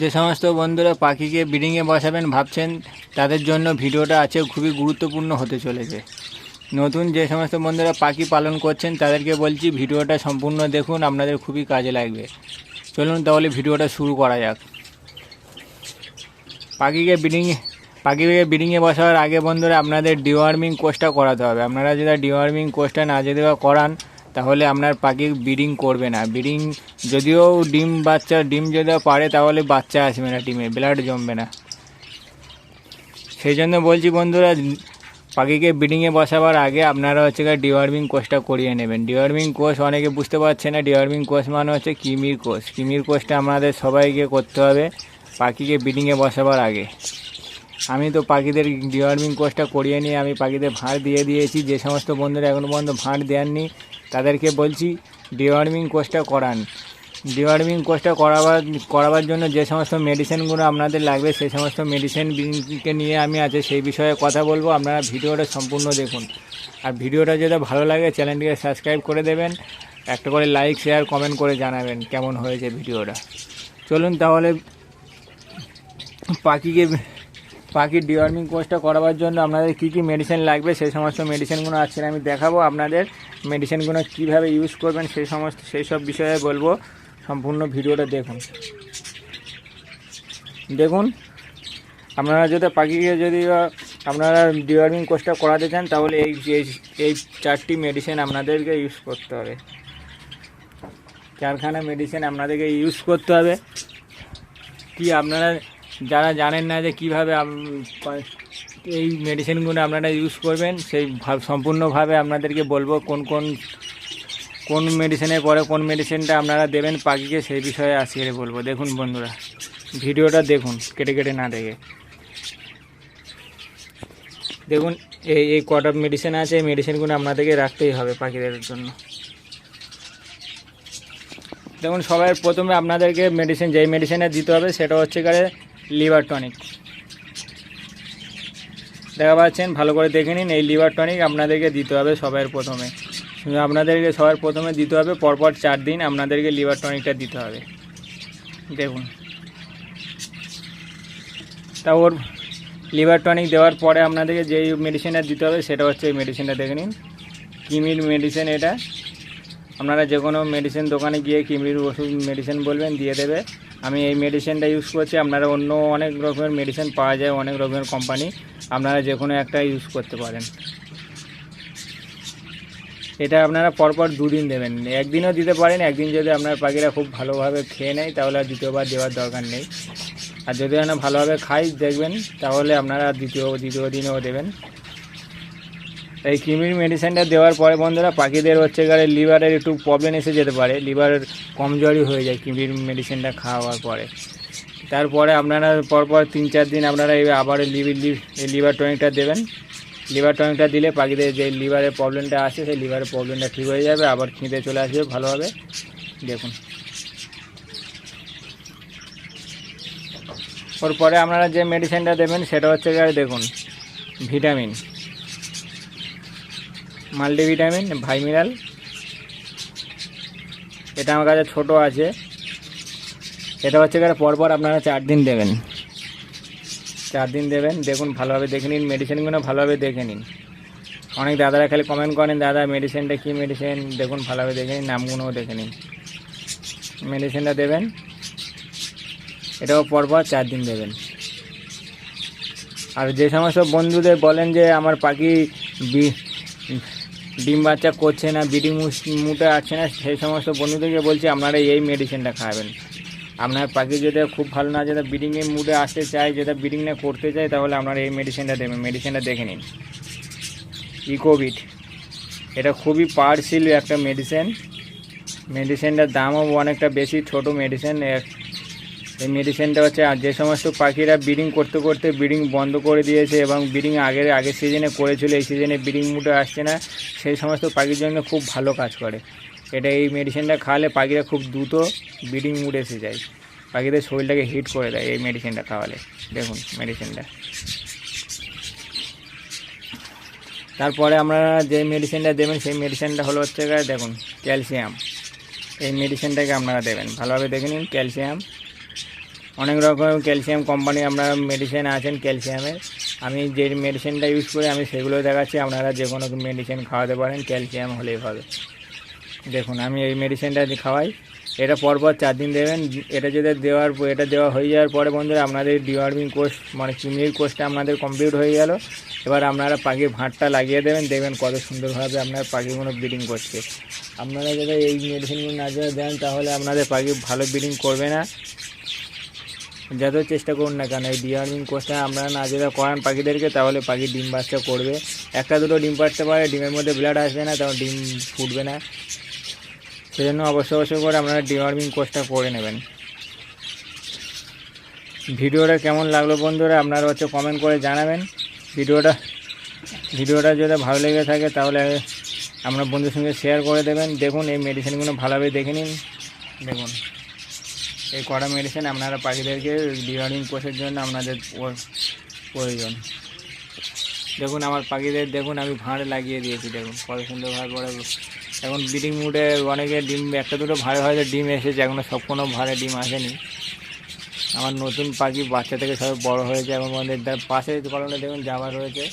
যে সমস্ত বন্ধুরা পাখিকে ব্রিডিংয়ে বসাবেন ভাবছেন, তাদের জন্য ভিডিওটা আছে খুবই গুরুত্বপূর্ণ হতে চলেছে। নতুন যে সমস্ত বন্ধুরা পাখি পালন করছেন, তাদেরকে বলছি ভিডিওটা সম্পূর্ণ দেখুন, আপনাদের খুবই কাজে লাগবে। চলুন তাহলে ভিডিওটা শুরু করা যাক। পাখিকে ব্রিডিংয়ে পাখিকে ব্রিডিংয়ে বসার আগে বন্ধুরা আপনাদের ডিওয়ার্মিং কোর্সটা করাতে হবে। আপনারা যদি ডিওয়ার্মিং কোর্সটা না যদি করান। তাহলে আপনার পাখি ব্রিডিং করবে না। ব্রিডিং যদিও ডিম বাচ্চা, ডিম যদি পারে তাহলে বাচ্চা আসবে না ডিমে, ব্লাড জমবে না। সেই জন্য বলছি বন্ধুরা, পাখিকে ব্রিডিংয়ে বসাবার আগে আপনারা হচ্ছে ডিওয়ার্মিং কোর্সটা করিয়ে নেবেন। ডিওয়ার্মিং কোর্স অনেকে বুঝতে পারছে না। ডিওয়ার্মিং কোর্স মানে হচ্ছে কিমির কোর্স। কিমির কোর্সটা আমাদের সবাইকে করতে হবে পাখিকে ব্রিডিংয়ে বসাবার আগে। আমি তো পাখিদের ডিওয়ার্মিং কোর্সটা করিয়ে নিয়ে আমি পাখিদের ভাঁড় দিয়ে দিয়েছি। যে সমস্ত বন্ধুরা এখনও পর্যন্ত ভাঁড় দেননি তাদেরকে বলছি ডিওয়ার্মিং কোর্সটা করান। ডিওয়ার্মিং কোর্সটা করাবার করাবার জন্য যে সমস্ত মেডিসিনগুলো আপনাদের লাগবে সেই সমস্ত মেডিসিনকে নিয়ে আমি আছে সেই বিষয়ে কথা বলব। আপনারা ভিডিওটা সম্পূর্ণ দেখুন। আর ভিডিওটা যদি ভালো লাগে, চ্যানেলটিকে সাবস্ক্রাইব করে দেবেন। একটা করে লাইক শেয়ার কমেন্ট করে জানাবেন কেমন হয়েছে ভিডিওটা। চলুন তাহলে, পাখিকে পাখির ডিওয়ার্মিং কোর্সটা করাবার জন্য আপনাদের কী কী মেডিসিন লাগবে, সেই সমস্ত মেডিসিনগুলো আজকে আমি দেখাবো। আপনাদের মেডিসিনগুলো কীভাবে ইউজ করবেন, সেই সমস্ত, সেই সব বিষয়ে বলব। সম্পূর্ণ ভিডিওটা দেখুন। দেখুন, আপনারা যদি পাখিকে যদি, আপনারা ডিওয়ার্মিং কোর্সটা করাতে চান, তাহলে এই, এই- এই চারটি মেডিসিন আপনাদেরকে ইউজ করতে হবে। চারখানা মেডিসিন আপনাদেরকে ইউজ করতে হবে। কি আপনারা যারা জানেন না যে কীভাবে এই মেডিসিনগুলো আপনারা ইউজ করবেন, সেই ভাব- সম্পূর্ণভাবে আপনাদেরকে বলব কোন কোন কোন মেডিসিনের পরে কোন মেডিসিনটা আপনারা দেবেন পাখিকে, সেই বিষয়ে আজকে বলব। দেখুন বন্ধুরা, ভিডিওটা দেখুন, কেটে কেটে না দেখে। দেখুন, এই এই কটা মেডিসিন আছে, এই মেডিসিনগুলো আপনাদেরকে রাখতেই হবে পাখিদের জন্য। দেখুন, সবাই প্রথমে আপনাদেরকে মেডিসিন যেই মেডিসিনে দিতে হবে, সেটা হচ্ছে গেলে লিভার টনিক। দেখা পাচ্ছেন, ভালো করে দেখে নিন, এই লিভার টনিক আপনাদেরকে দিতে হবে সবার প্রথমে। আপনাদেরকে সবার প্রথমে দিতে হবে, পরপর চার দিন আপনাদেরকে লিভার টনিকটা দিতে হবে। দেখুন। তা ওর লিভার টনিক দেওয়ার পরে আপনাদেরকে যেই মেডিসিনটা দিতে হবে, সেটা হচ্ছে এই মেডিসিনটা দেখে নিন। কিমির মেডিসিন এটা। আপনারা যে কোনো মেডিসিন দোকানে গিয়ে কিমির ওষুধ মেডিসিন বলবেন, দিয়ে দেবে। আমি এই মেডিসিনটা ইউজ করছি। আপনারা অন্য অনেক রকমের মেডিসিন পাওয়া যায়, অনেক রকমের কোম্পানি আপনারা যে কোনো একটা ইউজ করতে পারেন। এটা আপনারা পরপর দুদিন দেবেন। একদিনও দিতে পারেন, একদিন যদি আপনার পাখিরা খুব ভালোভাবে খেয়ে নেয়, তাহলে আর দ্বিতীয়বার দেওয়ার দরকার নেই। আর যদি না ভালোভাবে খাই, দেখবেন, তাহলে আপনারা দ্বিতীয় দ্বিতীয় দিনেও দেবেন। এই কিমির মেডিসিনটা দেওয়ার পরে বন্ধুরা পাখিদের হচ্ছে গেলে লিভারের একটু প্রবলেম এসে যেতে পারে। লিভারের কমজোরি হয়ে যায় কিমির মেডিসিনটা খাওয়ার পরে। তারপরে আপনারা পরপর তিন চার দিন আপনারা এই আবার লিভার এই লিভার টনিকটা দেবেন। লিভার টনিকটা দিলে পাখিদের যে লিভারের প্রবলেমটা আছে সেই লিভারের প্রবলেমটা ঠিক হয়ে যাবে, আবার খিঁদে চলে আসবে ভালোভাবে দেখুন। ওর পরে আপনারা যে মেডিসিনটা দেবেন, সেটা হচ্ছে গিয়ে দেখুন ভিটামিন মাল্টিভিটামিন ভাইমিনাল এটা আমার কাছে ছোটো আছে। এটা হচ্ছে গিয়ে পরপর আপনারা চার দিন দেবেন। চার দিন দেবেন, দেখুন, ভালোভাবে দেখে নিন মেডিসিনগুলো ভালোভাবে দেখে নিন। অনেক দাদারা খালি কমেন্ট করেন, দাদা মেডিসিনটা কী মেডিসিন দেখুন, ভালোভাবে দেখে নিন, নামগুলোও দেখে নিন। মেডিসিনটা দেবেন। এটাও পরপর চার দিন দেবেন। আর যে সমস্ত বন্ধুদের বলেন যে, আমার পাখি ডিম বাচ্চা করছে না, বিডিং মুটে আসছে না, সেই সমস্ত বন্ধুদেরকে বলছি, আপনারা এই মেডিসিনটা খাবেন। আপনার পাখি যদি খুব ভালো না যেটা ব্রিডিংয়ের মুডে আসতে চায় যেটা ব্রিডিং না করতে চায়, তাহলে আপনারা এই মেডিসিনটা দেবেন। মেডিসিনটা দেখে নিন। ইকোভিট এটা খুবই পাওয়ারফুল একটা মেডিসিন মেডিসিনটার দামও অনেকটা বেশি, ছোট মেডিসিন এই মেডিসিনটা হচ্ছে, আর যে সমস্ত পাখিরা ব্রিডিং করতে করতে ব্রিডিং বন্ধ করে দিয়েছে এবং ব্রিডিং আগের আগের সিজনে করেছিল, এই সিজনে ব্রিডিং মুডে আসছে না, সেই সমস্ত পাখির জন্য খুব ভালো কাজ করে। এটা এই মেডিসিনটা খাওয়ালে পাখিরা খুব দ্রুত ব্রিডিং মুডে এসে যায়। পাখিদের শরীরটাকে হিট করে দেয় এই মেডিসিনটা খাওয়ালে। দেখুন মেডিসিনটা তারপরে আপনারা যে মেডিসিনটা দেবেন, সেই মেডিসিনটা হলো হচ্ছে দেখুন ক্যালসিয়াম এই মেডিসিনটাকে আপনারা দেবেন। ভালোভাবে দেখে নিন ক্যালসিয়াম অনেক রকম ক্যালসিয়াম কোম্পানি আপনারা মেডিসিন আছেন ক্যালসিয়ামের আমি যে মেডিসিনটা ইউজ করি, আমি সেগুলো দেখাচ্ছি, আপনারা যে কোনো মেডিসিন খাওয়াতে পারেন ক্যালসিয়াম হলেই হবে দেখুন, আমি এই মেডিসিনটা খাওয়াই। এটা পরপর চার দিন দেবেন। এটা যদি দেওয়ার এটা দেওয়া হয়ে যাওয়ার পরে বন্ধুরা, আপনাদের ডিওয়ার্মিং কোর্স মানে চিমনির কোর্সটা আপনাদের কমপ্লিট হয়ে গেল। এবার আপনারা পাখির ভাঁটটা লাগিয়ে দেবেন, দেখবেন কত সুন্দরভাবে আপনার পাখিগুলো ব্রিডিং করছে। আপনারা যদি এই মেডিসিনগুলো না দেন, তাহলে আপনাদের পাখি ভালো ব্রিডিং করবে না। যত চেষ্টা করুন না কেন, এই ডিওয়ার্মিং কোর্সটা আপনারা না যদি করান পাখিদেরকে, তাহলে পাখি ডিম বাচ্চা করবে। একটা দুটো ডিম পাড়তে পারে, ডিমের মধ্যে ব্লাড আসবে না, তখন ডিম ফুটবে না। সেজন্য অবশ্যই অবশ্যই করে আপনারা ডিওয়ার্মিং কোর্সটা করে নেবেন। ভিডিওটা কেমন লাগল বন্ধুরা, আপনারা হচ্ছে কমেন্ট করে জানাবেন। ভিডিওটা ভিডিওটা যদি ভালো লেগে থাকে, তাহলে আপনার বন্ধুর সঙ্গে শেয়ার করে দেবেন। দেখুন, এই মেডিসিনগুলো ভালোভাবে দেখে নিন। দেখুন। এই কড়া মেডিসিন আপনারা পাখিদেরকে ডিওয়ার্মিং কোর্সের জন্য আপনাদের প্রয়োজন। দেখুন আমার পাখিদের, দেখুন আমি ভাঁড়ে লাগিয়ে দিয়েছি, দেখুন কত সুন্দর সুন্দরভাবে পরে এখন ব্রিডিং মুডে অনেকে ডিম, একটা দুটো ভাড়ে হয়তো ডিম এসেছে, এখনও সব কোনো ভাড়ে ডিম আসেনি। আমার নতুন পাখি বাচ্চা থেকে সবাই বড় হয়েছে, এখন আমাদের পাশে কলমে দেখুন জামা রয়েছে।